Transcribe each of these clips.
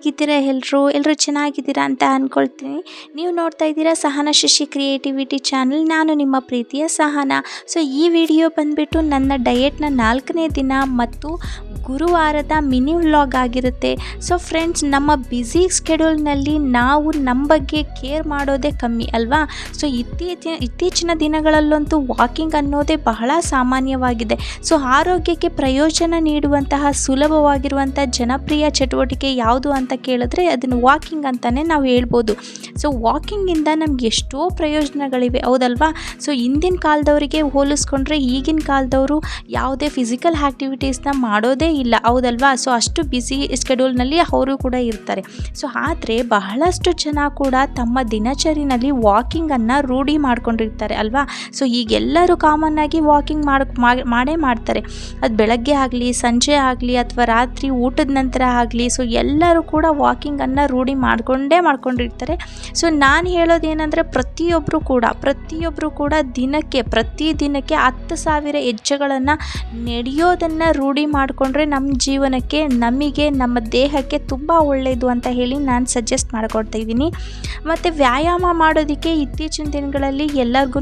ಹೇಗಿದ್ದೀರಾ ಎಲ್ಲರೂ ಎಲ್ಲರೂ ಚೆನ್ನಾಗಿದ್ದೀರಾ ಅಂತ ಅಂದ್ಕೊಳ್ತೀನಿ ನೀವು ನೋಡ್ತಾ ಇದ್ದೀರಾ ಸಹನ ಶಶಿ ಕ್ರಿಯೇಟಿವಿಟಿ ಚಾನಲ್ ನಾನು ನಿಮ್ಮ ಪ್ರೀತಿಯ ಸಹನ. ಸೊ ಈ ವಿಡಿಯೋ ಬಂದುಬಿಟ್ಟು ನನ್ನ ಡಯೆಟ್ನ ನಾಲ್ಕನೇ ದಿನ ಮತ್ತು ಗುರುವಾರದ ಮಿನಿ ವ್ಲಾಗ್ ಆಗಿರುತ್ತೆ. ಸೊ ಫ್ರೆಂಡ್ಸ್ ನಮ್ಮ ಬ್ಯುಸಿ ಸ್ಕೆಡ್ಯೂಲ್ನಲ್ಲಿ ನಾವು ನಮ್ಮ ಬಗ್ಗೆ ಕೇರ್ ಮಾಡೋದೇ ಕಮ್ಮಿ ಅಲ್ವಾ? ಸೊ ಇತ್ತೀಚಿನ ಇತ್ತೀಚಿನ ದಿನಗಳಲ್ಲಂತೂ ವಾಕಿಂಗ್ ಅನ್ನೋದೇ ಬಹಳ ಸಾಮಾನ್ಯವಾಗಿದೆ. ಸೊ ಆರೋಗ್ಯಕ್ಕೆ ಪ್ರಯೋಜನ ನೀಡುವಂತಹ ಸುಲಭವಾಗಿರುವಂಥ ಜನಪ್ರಿಯ ಚಟುವಟಿಕೆ ಯಾವುದು ಅಂತ ಕೇಳಿದ್ರೆ ಅದನ್ನು ವಾಕಿಂಗ್ ಅಂತಲೇ ನಾವು ಹೇಳ್ಬೋದು. ಸೊ ವಾಕಿಂಗಿಂದ ನಮ್ಗೆ ಎಷ್ಟೋ ಪ್ರಯೋಜನಗಳಿವೆ, ಹೌದಲ್ವಾ? ಸೊ ಹಿಂದಿನ ಕಾಲದವರಿಗೆ ಹೋಲಿಸ್ಕೊಂಡ್ರೆ ಈಗಿನ ಕಾಲದವರು ಯಾವುದೇ ಫಿಸಿಕಲ್ ಆ್ಯಕ್ಟಿವಿಟೀಸ್ನ ಮಾಡೋದೇ ಇಲ್ಲ, ಹೌದಲ್ವಾ? ಸೊ ಅಷ್ಟು ಬ್ಯುಸಿ ಸ್ಕೆಡ್ಯೂಲ್ನಲ್ಲಿ ಅವರು ಕೂಡ ಇರ್ತಾರೆ. ಸೊ ಆದರೆ ಬಹಳಷ್ಟು ಜನ ಕೂಡ ತಮ್ಮ ದಿನಚರಿನಲ್ಲಿ ವಾಕಿಂಗನ್ನು ರೂಢಿ ಮಾಡ್ಕೊಂಡಿರ್ತಾರೆ ಅಲ್ವಾ? ಸೊ ಈಗೆಲ್ಲರೂ ಕಾಮನ್ನಾಗಿ ವಾಕಿಂಗ್ ಮಾಡಕ್ ಮಾಡೇ ಮಾಡ್ತಾರೆ. ಅದು ಬೆಳಗ್ಗೆ ಆಗಲಿ, ಸಂಜೆ ಆಗಲಿ, ಅಥವಾ ರಾತ್ರಿ ಊಟದ ನಂತರ ಆಗಲಿ ಸೊ ಎಲ್ಲರೂ ಕೂಡ ವಾಕಿಂಗನ್ನು ರೂಢಿ ಮಾಡಿಕೊಂಡೇ ಮಾಡ್ಕೊಂಡಿರ್ತಾರೆ. ಸೊ ನಾನು ಹೇಳೋದೇನೆಂದರೆ ಪ್ರತಿಯೊಬ್ಬರು ಕೂಡ ಪ್ರತಿಯೊಬ್ಬರು ಕೂಡ ದಿನಕ್ಕೆ, ಪ್ರತಿ ದಿನಕ್ಕೆ ಹತ್ತು ಸಾವಿರ ಹೆಜ್ಜೆಗಳನ್ನು ನಡೆಯೋದನ್ನು ರೂಢಿ ಮಾಡಿಕೊಂಡ್ರೆ ನಮ್ಮ ಜೀವನಕ್ಕೆ, ನಮಗೆ, ನಮ್ಮ ದೇಹಕ್ಕೆ ತುಂಬ ಒಳ್ಳೆಯದು ಅಂತ ಹೇಳಿ ನಾನು ಸಜೆಸ್ಟ್ ಮಾಡಿಕೊಡ್ತಾ ಇದ್ದೀನಿ. ಮತ್ತು ವ್ಯಾಯಾಮ ಮಾಡೋದಕ್ಕೆ ಇತ್ತೀಚಿನ ದಿನಗಳಲ್ಲಿ ಎಲ್ಲರಿಗೂ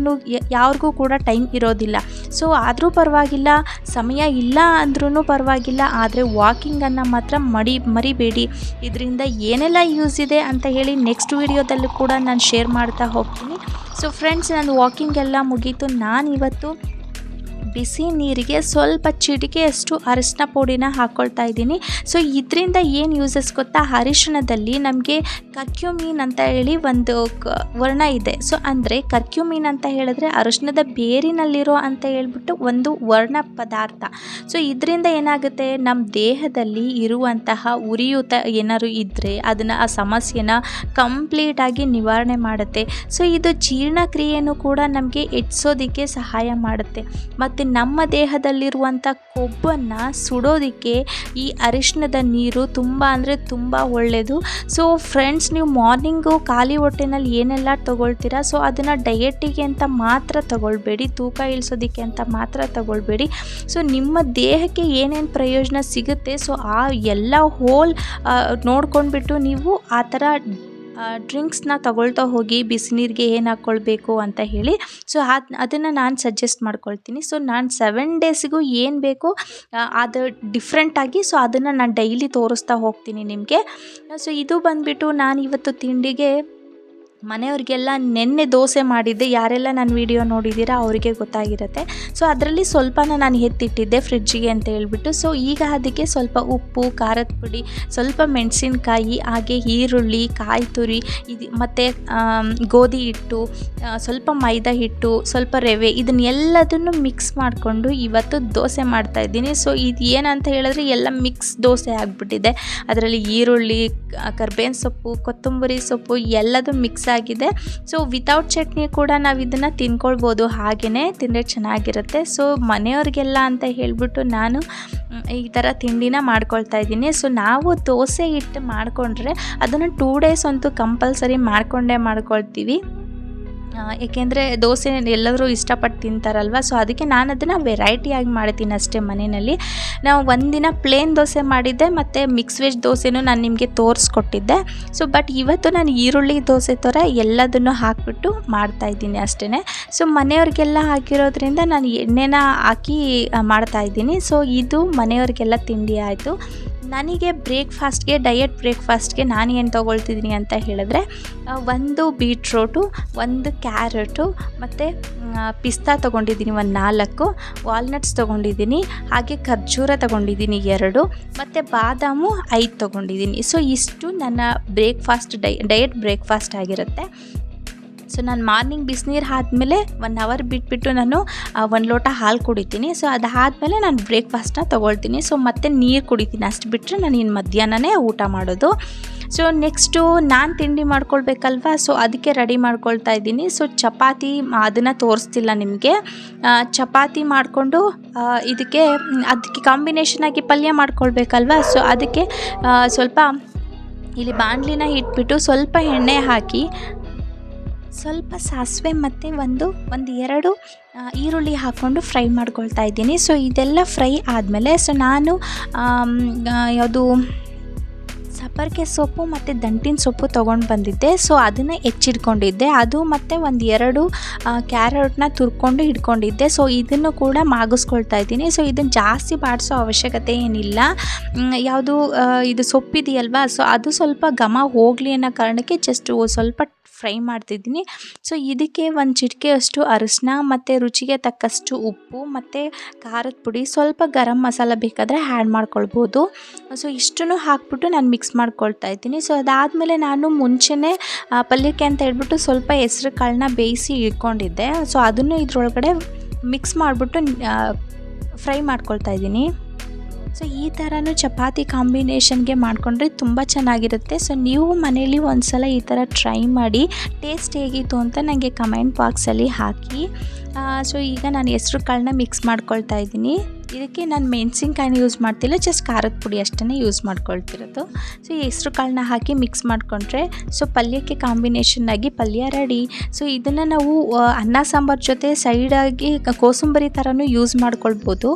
ಯಾರಿಗೂ ಕೂಡ ಟೈಮ್ ಇರೋದಿಲ್ಲ. ಸೊ ಆದರೂ ಪರವಾಗಿಲ್ಲ, ಸಮಯ ಇಲ್ಲ ಅಂದ್ರೂ ಪರವಾಗಿಲ್ಲ, ಆದರೆ ವಾಕಿಂಗನ್ನು ಮಾತ್ರ ಮಡಿ, ಮರಿಬೇಡಿ. ಇದರಿಂದ ಏನೆಲ್ಲ ಯೂಸ್ ಇದೆ ಅಂತ ಹೇಳಿ ನೆಕ್ಸ್ಟ್ ವೀಡಿಯೋದಲ್ಲೂ ಕೂಡ ನಾನು ಶೇರ್ ಮಾಡ್ತಾ ಹೋಗ್ತೀನಿ. ಸೊ ಫ್ರೆಂಡ್ಸ್ ನಾನು ವಾಕಿಂಗ್ ಎಲ್ಲ ಮುಗೀತು. ನಾನು ಇವತ್ತು ಬಿಸಿ ನೀರಿಗೆ ಸ್ವಲ್ಪ ಚಿಟಿಕೆಯಷ್ಟು ಅರಿಶಿನ ಪುಡಿನ ಹಾಕ್ಕೊಳ್ತಾ ಇದ್ದೀನಿ. ಸೊ ಇದರಿಂದ ಏನು ಯೂಸಸ್ ಗೊತ್ತಾ? ಅರಿಶಿಣದಲ್ಲಿ ನಮಗೆ ಕರ್ಕ್ಯೂಮೀನ್ ಅಂತ ಹೇಳಿ ಒಂದು ವರ್ಣ ಇದೆ. ಸೊ ಅಂದರೆ ಕರ್ಕ್ಯೂಮೀನ್ ಅಂತ ಹೇಳಿದ್ರೆ ಅರಿಶಿಣದ ಬೇರಿನಲ್ಲಿರೋ ಅಂತ ಹೇಳ್ಬಿಟ್ಟು ಒಂದು ವರ್ಣ ಪದಾರ್ಥ. ಸೊ ಇದರಿಂದ ಏನಾಗುತ್ತೆ? ನಮ್ಮ ದೇಹದಲ್ಲಿ ಇರುವಂತಹ ಉರಿಯೂತ ಏನಾದ್ರು ಇದ್ದರೆ ಅದನ್ನು ಆ ಸಮಸ್ಯೆನ ಕಂಪ್ಲೀಟಾಗಿ ನಿವಾರಣೆ ಮಾಡುತ್ತೆ. ಸೊ ಇದು ಜೀರ್ಣಕ್ರಿಯೆಯನ್ನು ಕೂಡ ನಮಗೆ ಹೆಚ್ಚಿಸೋದಕ್ಕೆ ಸಹಾಯ ಮಾಡುತ್ತೆ. ಮತ್ತು ನಮ್ಮ ದೇಹದಲ್ಲಿರುವಂಥ ಕೊಬ್ಬನ್ನು ಸುಡೋದಕ್ಕೆ ಈ ಅರಿಶಿಣದ ನೀರು ತುಂಬ ಅಂದರೆ ತುಂಬ ಒಳ್ಳೆಯದು. ಸೊ ಫ್ರೆಂಡ್ಸ್ ನೀವು ಮಾರ್ನಿಂಗು ಖಾಲಿ ಹೊಟ್ಟೆನಲ್ಲಿ ಏನೆಲ್ಲ ತೊಗೊಳ್ತೀರಾ? ಸೊ ಅದನ್ನು ಡಯೆಟಿಗೆ ಅಂತ ಮಾತ್ರ ತಗೊಳ್ಬೇಡಿ, ತೂಕ ಇಳಿಸೋದಕ್ಕೆ ಅಂತ ಮಾತ್ರ ತಗೊಳ್ಬೇಡಿ. ಸೊ ನಿಮ್ಮ ದೇಹಕ್ಕೆ ಏನೇನು ಪ್ರಯೋಜನ ಸಿಗುತ್ತೆ? ಸೊ ಆ ಎಲ್ಲ ಹೋಲ್ ನೋಡ್ಕೊಂಡ್ಬಿಟ್ಟು ನೀವು ಆ ಥರ ಡ್ರಿಂಕ್ಸ್ನ ತಗೊಳ್ತಾ ಹೋಗಿ ಬಿಸಿನೀರಿಗೆ ಏನು ಹಾಕ್ಕೊಳ್ಬೇಕು ಅಂತ ಹೇಳಿ ಸೊ ಅದು ಅದನ್ನು ನಾನು ಸಜೆಸ್ಟ್ ಮಾಡ್ಕೊಳ್ತೀನಿ. ಸೊ ನಾನು ಸೆವೆನ್ ಡೇಸಿಗೂ ಏನು ಬೇಕು ಅದು ಡಿಫ್ರೆಂಟಾಗಿ ಸೊ ಅದನ್ನು ನಾನು ಡೈಲಿ ತೋರಿಸ್ತಾ ಹೋಗ್ತೀನಿ ನಿಮಗೆ. ಸೊ ಇದು ಬಂದುಬಿಟ್ಟು ನಾನು ಇವತ್ತು ತಿಂಡಿಗೆ ಮನೆಯವ್ರಿಗೆಲ್ಲ ನೆನ್ನೆ ದೋಸೆ ಮಾಡಿದ್ದೆ, ಯಾರೆಲ್ಲ ನನ್ನ ವೀಡಿಯೋ ನೋಡಿದ್ದೀರಾ ಅವರಿಗೆ ಗೊತ್ತಾಗಿರುತ್ತೆ. ಸೊ ಅದರಲ್ಲಿ ಸ್ವಲ್ಪನ ನಾನು ಎತ್ತಿಟ್ಟಿದ್ದೆ ಫ್ರಿಡ್ಜಿಗೆ ಅಂತ ಹೇಳ್ಬಿಟ್ಟು. ಸೊ ಈಗ ಅದಕ್ಕೆ ಸ್ವಲ್ಪ ಉಪ್ಪು, ಖಾರದ ಪುಡಿ, ಸ್ವಲ್ಪ ಮೆಣಸಿನ್ಕಾಯಿ, ಹಾಗೆ ಈರುಳ್ಳಿ ಕಾಯಿ ತುರಿ ಇದು ಮತ್ತು ಗೋಧಿ ಹಿಟ್ಟು ಸ್ವಲ್ಪ ಮೈದಾ ಹಿಟ್ಟು, ಸ್ವಲ್ಪ ರವೆ, ಇದನ್ನೆಲ್ಲದನ್ನು ಮಿಕ್ಸ್ ಮಾಡಿಕೊಂಡು ಇವತ್ತು ದೋಸೆ ಮಾಡ್ತಾಯಿದ್ದೀನಿ ಸೊ ಇದು ಏನಂತ ಹೇಳಿದ್ರೆ ಎಲ್ಲ ಮಿಕ್ಸ್ ದೋಸೆ ಆಗಿಬಿಟ್ಟಿದೆ. ಅದರಲ್ಲಿ ಈರುಳ್ಳಿ ಕರ್ಬೇವಿನ ಸೊಪ್ಪು, ಕೊತ್ತಂಬರಿ ಸೊಪ್ಪು ಎಲ್ಲದೂ ಮಿಕ್ಸ್ ಆಗಿದೆ ಸೊ ವಿತೌಟ್ ಚಟ್ನಿ ಕೂಡ ನಾವು ಇದನ್ನು ತಿನ್ಕೊಳ್ಬೋದು. ಹಾಗೆಯೇ ತಿಂದರೆ ಚೆನ್ನಾಗಿರುತ್ತೆ. ಸೊ ಮನೆಯವ್ರಿಗೆಲ್ಲ ಅಂತ ಹೇಳಿಬಿಟ್ಟು ನಾನು ಈ ಥರ ತಿಂಡಿನ ಮಾಡ್ಕೊಳ್ತಾ ಇದ್ದೀನಿ. ಸೊ ನಾವು ದೋಸೆ ಹಿಟ್ಟು ಮಾಡಿಕೊಂಡ್ರೆ ಅದನ್ನು ಟೂ ಡೇಸ್ ಅಂತೂ ಕಂಪಲ್ಸರಿ ಮಾಡಿಕೊಂಡೇ ಮಾಡ್ಕೊಳ್ತೀವಿ. ಏಕೆಂದರೆ ದೋಸೆ ಎಲ್ಲರೂ ಇಷ್ಟಪಟ್ಟು ತಿಂತಾರಲ್ವ? ಸೊ ಅದಕ್ಕೆ ನಾನು ಅದನ್ನು ವೆರೈಟಿಯಾಗಿ ಮಾಡ್ತೀನಿ ಅಷ್ಟೇ ಮನೆಯಲ್ಲಿ. ನಾವು ಒಂದಿನ ಪ್ಲೇನ್ ದೋಸೆ ಮಾಡಿದ್ದೆ, ಮತ್ತು ಮಿಕ್ಸ್ ವೆಜ್ ದೋಸೆನೂ ನಾನು ನಿಮಗೆ ತೋರಿಸ್ಕೊಟ್ಟಿದ್ದೆ. ಸೊ ಬಟ್ ಇವತ್ತು ನಾನು ಈರುಳ್ಳಿ ದೋಸೆ ಥರ ಎಲ್ಲದನ್ನು ಹಾಕಿಬಿಟ್ಟು ಮಾಡ್ತಾಯಿದ್ದೀನಿ ಅಷ್ಟೇ ಸೊ ಮನೆಯವ್ರಿಗೆಲ್ಲ ಹಾಕಿರೋದ್ರಿಂದ ನಾನು ಎಣ್ಣೆನ ಹಾಕಿ ಮಾಡ್ತಾಯಿದ್ದೀನಿ ಸೊ ಇದು ಮನೆಯವ್ರಿಗೆಲ್ಲ ತಿಂಡಿ ಆಯಿತು. ನನಗೆ ಬ್ರೇಕ್ಫಾಸ್ಟ್ಗೆ, ಡಯಟ್ ಬ್ರೇಕ್ಫಾಸ್ಟ್ಗೆ ನಾನು ಏನು ತೊಗೊಳ್ತಿದ್ದೀನಿ ಅಂತ ಹೇಳಿದ್ರೆ ಒಂದು ಬೀಟ್ರೋಟು, ಒಂದು ಕ್ಯಾರೆಟು, ಮತ್ತು ಪಿಸ್ತಾ ತೊಗೊಂಡಿದ್ದೀನಿ ಒಂದು ನಾಲ್ಕು, ವಾಲ್ನಟ್ಸ್ ತೊಗೊಂಡಿದ್ದೀನಿ, ಹಾಗೆ ಖರ್ಜೂರ ತೊಗೊಂಡಿದ್ದೀನಿ ಎರಡು, ಮತ್ತು ಬಾದಾಮು ಐದು ತೊಗೊಂಡಿದ್ದೀನಿ. ಸೊ, ಇಷ್ಟು ನನ್ನ ಬ್ರೇಕ್ಫಾಸ್ಟ್ ಡೈ, ಡಯಟ್ ಬ್ರೇಕ್ಫಾಸ್ಟ್ ಆಗಿರುತ್ತೆ. ಸೊ ನಾನು ಮಾರ್ನಿಂಗ್ ಬಿಸಿನೀರು ಆದಮೇಲೆ ಒನ್ ಅವರ್ ಬಿಟ್ಬಿಟ್ಟು ನಾನು ಒಂದು ಲೋಟ ಹಾಲು ಕುಡಿತೀನಿ. ಸೊ ಅದಾದಮೇಲೆ ನಾನು ಬ್ರೇಕ್ಫಾಸ್ಟನ್ನ ತೊಗೊಳ್ತೀನಿ. ಸೊ ಮತ್ತೆ ನೀರು ಕುಡಿತೀನಿ. ಅಷ್ಟು ಬಿಟ್ಟರೆ ನಾನು ಇನ್ನು ಮಧ್ಯಾಹ್ನನೇ ಊಟ ಮಾಡೋದು. ಸೊ ನೆಕ್ಸ್ಟು ನಾನು ತಿಂಡಿ ಮಾಡ್ಕೊಳ್ಬೇಕಲ್ವಾ? ಸೊ ಅದಕ್ಕೆ ರೆಡಿ ಮಾಡ್ಕೊಳ್ತಾ ಇದ್ದೀನಿ. ಸೊ ಚಪಾತಿ ಅದನ್ನು ತೋರಿಸ್ತಿಲ್ಲ ನಿಮಗೆ. ಚಪಾತಿ ಮಾಡಿಕೊಂಡು ಇದಕ್ಕೆ, ಅದಕ್ಕೆ ಕಾಂಬಿನೇಷನಾಗಿ ಪಲ್ಯ ಮಾಡ್ಕೊಳ್ಬೇಕಲ್ವಾ? ಸೊ ಅದಕ್ಕೆ ಸ್ವಲ್ಪ ಇಲ್ಲಿ ಬಾಣಲಿನ ಇಟ್ಬಿಟ್ಟು ಸ್ವಲ್ಪ ಎಣ್ಣೆ ಹಾಕಿ ಸ್ವಲ್ಪ ಸಾಸಿವೆ ಮತ್ತು ಒಂದು ಒಂದು ಎರಡು ಈರುಳ್ಳಿ ಹಾಕ್ಕೊಂಡು ಫ್ರೈ ಮಾಡ್ಕೊಳ್ತಾ ಇದ್ದೀನಿ. ಸೊ ಇದೆಲ್ಲ ಫ್ರೈ ಆದಮೇಲೆ ಸೊ ನಾನು ಯಾವುದು ಸಪರ್ಕೆ ಸೊಪ್ಪು ಮತ್ತು ದಂಟಿನ ಸೊಪ್ಪು ತೊಗೊಂಡು ಬಂದಿದ್ದೆ. ಸೊ ಅದನ್ನು ಹೆಚ್ಚಿಟ್ಕೊಂಡಿದ್ದೆ. ಅದು ಮತ್ತು ಒಂದು ಎರಡು ಕ್ಯಾರೆಟ್ನ ತುರ್ಕೊಂಡು ಹಿಡ್ಕೊಂಡಿದ್ದೆ ಸೊ ಇದನ್ನು ಕೂಡ ಮಾಗಿಸ್ಕೊಳ್ತಾ ಇದ್ದೀನಿ. ಸೊ ಇದನ್ನು ಜಾಸ್ತಿ ಬಾಡಿಸೋ ಅವಶ್ಯಕತೆ ಏನಿಲ್ಲ. ಯಾವುದು ಇದು ಸೊಪ್ಪಿದೆಯಲ್ವಾ? ಸೊ ಅದು ಸ್ವಲ್ಪ ಘಮ ಹೋಗಲಿ ಅನ್ನೋ ಕಾರಣಕ್ಕೆ ಜಸ್ಟ್ ಸ್ವಲ್ಪ ಫ್ರೈ ಮಾಡ್ತಿದ್ದೀನಿ. ಸೊ ಇದಕ್ಕೆ ಒಂದು ಚಿಟಿಕೆಯಷ್ಟು ಅರಿಶಿನ ಮತ್ತು ರುಚಿಗೆ ತಕ್ಕಷ್ಟು ಉಪ್ಪು ಮತ್ತು ಖಾರದ ಪುಡಿ ಸ್ವಲ್ಪ ಗರಂ ಮಸಾಲ ಬೇಕಾದರೆ ಆ್ಯಡ್ ಮಾಡ್ಕೊಳ್ಬೋದು. ಸೊ ಇಷ್ಟನ್ನು ಹಾಕ್ಬಿಟ್ಟು ನಾನು ಮಿಕ್ಸ್ ಮಾಡ್ಕೊಳ್ತಾ ಇದ್ದೀನಿ. ಸೊ ಅದಾದಮೇಲೆ ನಾನು ಮುಂಚೆನೇ ಪಲ್ಯಕ್ಕೆ ಅಂತ ಹೇಳ್ಬಿಟ್ಟು ಸ್ವಲ್ಪ ಹೆಸ್ರು ಕಾಳನ್ನ ಬೇಯಿಸಿ ಇಟ್ಕೊಂಡಿದ್ದೆ. ಸೊ ಅದನ್ನು ಇದರೊಳಗಡೆ ಮಿಕ್ಸ್ ಮಾಡಿಬಿಟ್ಟು ಫ್ರೈ ಮಾಡ್ಕೊಳ್ತಾ ಇದ್ದೀನಿ. ಸೊ ಈ ಥರನೂ ಚಪಾತಿ ಕಾಂಬಿನೇಷನ್ಗೆ ಮಾಡಿಕೊಂಡ್ರೆ ತುಂಬ ಚೆನ್ನಾಗಿರುತ್ತೆ. ಸೊ ನೀವು ಮನೇಲಿ ಒಂದು ಸಲ ಈ ಥರ ಟ್ರೈ ಮಾಡಿ, ಟೇಸ್ಟ್ ಹೇಗಿತ್ತು ಅಂತ ನನಗೆ ಕಮೆಂಟ್ ಬಾಕ್ಸಲ್ಲಿ ಹಾಕಿ. ಸೊ ಈಗ ನಾನು ಹೆಸ್ರು ಕಾಳನ್ನ ಮಿಕ್ಸ್ ಮಾಡ್ಕೊಳ್ತಾ ಇದ್ದೀನಿ. ಇದಕ್ಕೆ ನಾನು ಮೆಣಸಿನ್ಕಾಯಿನ ಯೂಸ್ ಮಾಡ್ತಿಲ್ಲ ಜಸ್ಟ್ ಖಾರದ ಪುಡಿ ಅಷ್ಟೇ ಯೂಸ್ ಮಾಡ್ಕೊಳ್ತಿರೋದು. ಸೊ ಈ ಹೆಸ್ರು ಕಾಳನ್ನ ಹಾಕಿ ಮಿಕ್ಸ್ ಮಾಡಿಕೊಂಡ್ರೆ ಸೊ ಪಲ್ಯಕ್ಕೆ ಕಾಂಬಿನೇಷನ್ ಆಗಿ ಪಲ್ಯ ರೆಡಿ ಸೊ ಇದನ್ನು ನಾವು ಅನ್ನ, ಸಾಂಬಾರು ಜೊತೆ ಸೈಡಾಗಿ ಕೋಸಂಬರಿ ಥರನೂ ಯೂಸ್ ಮಾಡ್ಕೊಳ್ಬೋದು.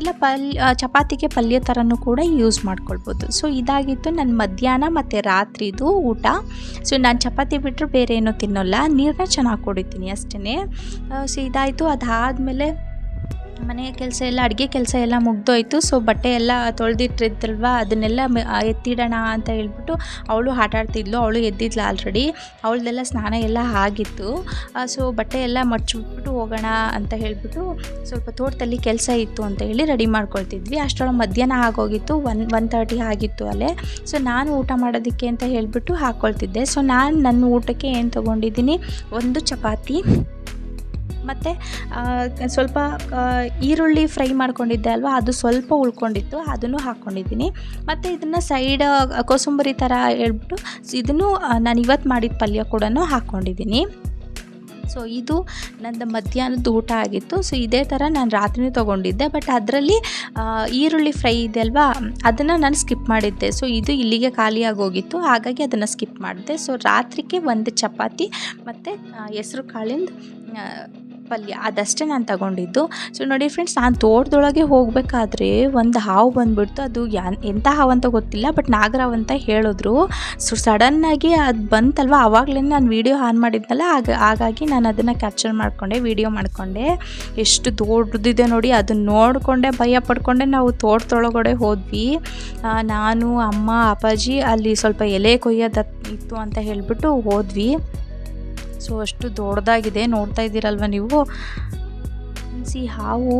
ಇಲ್ಲ ಪಲ್ಯ ಚಪಾತಿಗೆ ಪಲ್ಯ ಥರನೂ ಕೂಡ ಯೂಸ್ ಮಾಡ್ಕೊಳ್ಬೋದು. ಸೊ ಇದಾಗಿತ್ತು ನನ್ನ ಮಧ್ಯಾಹ್ನ ಮತ್ತು ರಾತ್ರಿದು ಊಟ. ಸೊ ನಾನು ಚಪಾತಿ ಬಿಟ್ಟರೆ ಬೇರೆ ಏನೂ ತಿನ್ನೋಲ್ಲ. ನೀರನ್ನ ಚೆನ್ನಾಗಿ ಕುಡಿತೀನಿ ಅಷ್ಟೇ ಸೊ ಇದಾಯಿತು. ಅದಾದಮೇಲೆ ಮನೆ ಕೆಲಸ ಎಲ್ಲ, ಅಡುಗೆ ಕೆಲಸ ಎಲ್ಲ ಮುಗ್ದೋಯ್ತು. ಸೊ ಬಟ್ಟೆ ಎಲ್ಲ ತೊಳೆದಿಟ್ಟಿದ್ದಲ್ವ ಅದನ್ನೆಲ್ಲ ಎತ್ತಿಡೋಣ ಅಂತ ಹೇಳ್ಬಿಟ್ಟು ಅವಳು ಆಟ ಆಡ್ತಿದ್ಲು. ಅವಳು ಎದ್ದಿದ್ಲು ಆಲ್ರೆಡಿ ಅವಳದೆಲ್ಲ ಸ್ನಾನ ಎಲ್ಲ ಆಗಿತ್ತು. ಸೊ ಬಟ್ಟೆ ಎಲ್ಲ ಮಡ್ಚಿಬಿಟ್ಟು ಹೋಗೋಣ ಅಂತ ಹೇಳ್ಬಿಟ್ಟು ಸ್ವಲ್ಪ ತೋಟದಲ್ಲಿ ಕೆಲಸ ಇತ್ತು ಅಂತ ಹೇಳಿ ರೆಡಿ ಮಾಡ್ಕೊಳ್ತಿದ್ವಿ. ಅಷ್ಟರೊಳಗೆ ಮಧ್ಯಾಹ್ನ ಆಗೋಗಿತ್ತು. ಒನ್ ಒನ್ ತರ್ಟಿ ಆಗಿತ್ತು ಅಲ್ಲೇ. ಸೊ ನಾನು ಊಟ ಮಾಡೋದಕ್ಕೆ ಅಂತ ಹೇಳ್ಬಿಟ್ಟು ಹಾಕ್ಕೊಳ್ತಿದ್ದೆ ಸೊ ನಾನು ನನ್ನ ಊಟಕ್ಕೆ ಏನು ತೊಗೊಂಡಿದ್ದೀನಿ? ಒಂದು ಚಪಾತಿ. ಮತ್ತು ಸ್ವಲ್ಪ ಈರುಳ್ಳಿ ಫ್ರೈ ಮಾಡ್ಕೊಂಡಿದ್ದೆ ಅಲ್ವಾ, ಅದು ಸ್ವಲ್ಪ ಉಳ್ಕೊಂಡಿತ್ತು, ಅದನ್ನು ಹಾಕ್ಕೊಂಡಿದ್ದೀನಿ. ಮತ್ತು ಇದನ್ನು ಸೈಡ್ ಕೋಸಂಬರಿ ಥರ ಹೇಳ್ಬಿಟ್ಟು, ಇದನ್ನು ನಾನು ಇವತ್ತು ಮಾಡಿದ ಪಲ್ಯ ಕೂಡ ಹಾಕ್ಕೊಂಡಿದ್ದೀನಿ. ಸೊ ಇದು ನಂದು ಮಧ್ಯಾಹ್ನದ ಊಟ ಆಗಿತ್ತು. ಸೊ ಇದೇ ಥರ ನಾನು ರಾತ್ರಿನೂ ತೊಗೊಂಡಿದ್ದೆ. ಬಟ್ ಅದರಲ್ಲಿ ಈರುಳ್ಳಿ ಫ್ರೈ ಇದೆ ಅಲ್ವಾ, ಅದನ್ನು ನಾನು ಸ್ಕಿಪ್ ಮಾಡಿದ್ದೆ. ಸೊ ಇದು ಇಲ್ಲಿಗೆ ಖಾಲಿಯಾಗಿ ಹೋಗಿತ್ತು ಹಾಗಾಗಿ ಅದನ್ನು ಸ್ಕಿಪ್ ಮಾಡಿದೆ. ಸೊ ರಾತ್ರಿಗೆ ಒಂದು ಚಪಾತಿ, ಮತ್ತು ಹೆಸ್ರು ಕಾಳಿಂದ ಪಲ್ಯ, ಅದಷ್ಟೇ ನಾನು ತಗೊಂಡಿದ್ದು. ಸೊ ನೋಡಿ ಫ್ರೆಂಡ್ಸ್ ನಾನು ತೋಟದೊಳಗೆ ಹೋಗಬೇಕಾದ್ರೆ ಒಂದು ಹಾವು ಬಂದುಬಿಡ್ತು. ಅದು ಯಾನ್ ಎಂಥ ಹಾವು ಅಂತ ಗೊತ್ತಿಲ್ಲ ಬಟ್ ನಾಗರಾವ್ ಅಂತ ಹೇಳಿದ್ರು. ಸೊ ಸಡನ್ನಾಗಿ ಅದು ಬಂತಲ್ವ? ಆವಾಗಲೇ ನಾನು ವೀಡಿಯೋ ಆನ್ ಮಾಡಿದ್ನಲ್ಲ, ಆಗ, ಹಾಗಾಗಿ ನಾನು ಅದನ್ನು ಕ್ಯಾಪ್ಚರ್ ಮಾಡಿಕೊಂಡೆ ವೀಡಿಯೋ ಮಾಡಿಕೊಂಡೆ. ಎಷ್ಟು ದೊಡ್ಡದಿದೆ ನೋಡಿ ಅದನ್ನ ನೋಡಿಕೊಂಡೆ, ಭಯ ಪಡ್ಕೊಂಡೆ ನಾವು ತೋಟದೊಳಗಡೆ ಹೋದ್ವಿ. ನಾನು, ಅಮ್ಮ, ಅಪ್ಪಾಜಿ, ಅಲ್ಲಿ ಸ್ವಲ್ಪ ಎಲೆ ಕೊಯ್ಯೋದ ಇತ್ತು ಅಂತ ಹೇಳಿಬಿಟ್ಟು ಹೋದ್ವಿ. ಸೊ ಅಷ್ಟು ದೊಡ್ಡದಾಗಿದೆ ನೋಡ್ತಾ ಇದ್ದೀರಲ್ವ ನೀವು? ಸಿ ಹಾವು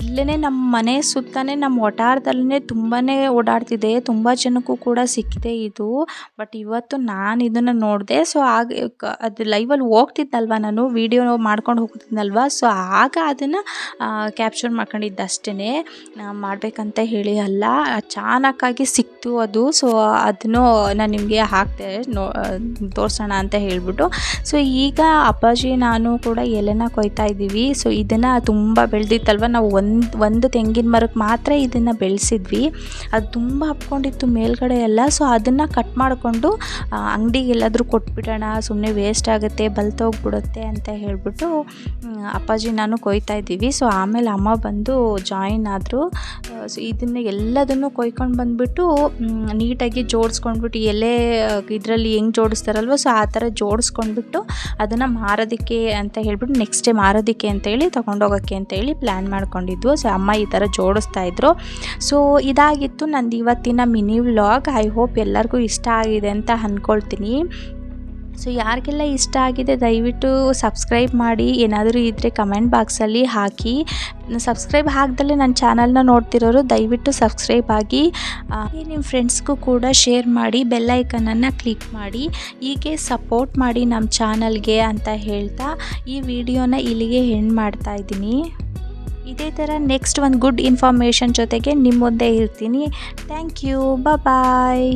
ಇಲ್ಲೇ ನಮ್ಮ ಮನೆ ಸುತ್ತಲೇ ನಮ್ಮ ಒಟಾರದಲ್ಲೇ ತುಂಬಾ ಓಡಾಡ್ತಿದೆ. ತುಂಬ ಜನಕ್ಕೂ ಕೂಡ ಸಿಕ್ಕಿದೆ ಇದು. ಬಟ್ ಇವತ್ತು ನಾನು ಇದನ್ನು ನೋಡಿದೆ. ಸೊ ಆಗ ಅದು ಲೈವಲ್ಲಿ ಹೋಗ್ತಿದ್ದಲ್ವ ನಾನು? ವೀಡಿಯೋ ಮಾಡ್ಕೊಂಡು ಹೋಗ್ತಿದ್ನಲ್ವ? ಸೊ ಆಗ ಅದನ್ನು ಕ್ಯಾಪ್ಚರ್ ಮಾಡ್ಕೊಂಡಿದ್ದೆ ಅಷ್ಟೇ ಮಾಡಬೇಕಂತ ಹೇಳಿ ಅಲ್ಲ. ಅಚಾನಕ್ಕಾಗಿ ಸಿಕ್ತು ಅದು. ಸೊ ಅದನ್ನು ನಾನು ನಿಮಗೆ ಹಾಕ್ತೆ ನೋ ತೋರಿಸೋಣ ಅಂತ ಹೇಳಿಬಿಟ್ಟು. ಸೊ ಈಗ ಅಪ್ಪಾಜಿ, ನಾನು ಕೂಡ ಎಲೆನ ಕೊಯ್ತಾ ಇದ್ದೀವಿ. ಸೊ ಇದನ್ನು ತುಂಬ ಬೆಳೆದಿತ್ತಲ್ವ? ನಾವು ಒಂದು ಒಂದು ತೆಂಗಿನ ಮರಕ್ಕೆ ಮಾತ್ರ ಇದನ್ನು ಬೆಳೆಸಿದ್ವಿ. ಅದು ತುಂಬ ಹಬ್ಕೊಂಡಿತ್ತು ಮೇಲ್ಗಡೆ ಎಲ್ಲ. ಸೊ ಅದನ್ನು ಕಟ್ ಮಾಡಿಕೊಂಡು ಅಂಗಡಿಗೆ ಎಲ್ಲಾದರೂ ಕೊಟ್ಬಿಡೋಣ ಸುಮ್ಮನೆ ವೇಸ್ಟ್ ಆಗುತ್ತೆ ಬಲ್ತೋಗ್ಬಿಡುತ್ತೆ ಅಂತ ಹೇಳ್ಬಿಟ್ಟು ಅಪ್ಪಾಜಿ ನಾನು ಕೊಯ್ತಾ ಇದ್ದೀವಿ. ಸೊ ಆಮೇಲೆ ಅಮ್ಮ ಬಂದು ಜಾಯಿನ್ ಆದರು. ಸೊ ಇದನ್ನು ಎಲ್ಲದನ್ನು ಕೊಯ್ಕೊಂಡು ಬಂದುಬಿಟ್ಟು ನೀಟಾಗಿ ಜೋಡಿಸ್ಕೊಂಡ್ಬಿಟ್ಟು ಎಲೆ, ಇದರಲ್ಲಿ ಹೆಂಗೆ ಜೋಡಿಸ್ತಾರಲ್ವ? ಸೊ ಆ ಥರ ಜೋಡಿಸ್ಕೊಂಡ್ಬಿಟ್ಟು, ಅದನ್ನು ಮಾರೋದಕ್ಕೆ ಅಂತ ಹೇಳ್ಬಿಟ್ಟು ನೆಕ್ಸ್ಟ್ ಡೇ ಮಾರೋದಕ್ಕೆ ಅಂತೇಳಿ ತೊಗೊಂಡೋಗೋಕ್ಕೆ ಅಂತೇಳಿ ಪ್ಲ್ಯಾನ್ ಮಾಡ್ಕೊಂಡಿದ್ವು. ಸೊ ಅಮ್ಮ ಈ ಥರ ಜೋಡಿಸ್ತಾ ಇದ್ರು. ಸೊ ಇದಾಗಿತ್ತು ನಂದು ಇವತ್ತಿನ ಮಿನಿ ವ್ಲಾಗ್ ಐ ಹೋಪ್ ಎಲ್ಲರಿಗೂ ಇಷ್ಟ ಆಗಿದೆ ಅಂತ ಅಂದ್ಕೊಳ್ತೀನಿ ಸೊ ಯಾರಿಗೆಲ್ಲ ಇಷ್ಟ ಆಗಿದೆ, ದಯವಿಟ್ಟು ಸಬ್ಸ್ಕ್ರೈಬ್ ಮಾಡಿ. ಏನಾದರೂ ಇದ್ದರೆ ಕಮೆಂಟ್ ಬಾಕ್ಸಲ್ಲಿ ಹಾಕಿ. ಸಬ್ಸ್ಕ್ರೈಬ್ ಹಾಕ್ದಲ್ಲೇ ನನ್ನ ಚಾನಲ್ನ ನೋಡ್ತಿರೋರು, ದಯವಿಟ್ಟು ಸಬ್ಸ್ಕ್ರೈಬ್ ಆಗಿ. ನಿಮ್ಮ ಫ್ರೆಂಡ್ಸ್ಗೂ ಕೂಡ ಶೇರ್ ಮಾಡಿ ಬೆಲ್ಲೈಕನನ್ನು ಕ್ಲಿಕ್ ಮಾಡಿ. ಹೀಗೆ ಸಪೋರ್ಟ್ ಮಾಡಿ ನಮ್ಮ ಚಾನಲ್ಗೆ ಅಂತ ಹೇಳ್ತಾ ಈ ವಿಡಿಯೋನ ಇಲ್ಲಿಗೆ ಹೆಣ್ ಮಾಡ್ತಾ ಇದ್ದೀನಿ. ಇದೇ ಥರ ನೆಕ್ಸ್ಟ್ ಒಂದು ಗುಡ್ ಇನ್ಫಾರ್ಮೇಷನ್ ಜೊತೆಗೆ ನಿಮ್ಮ ಮುಂದೆ ಇರ್ತೀನಿ. Thank you bye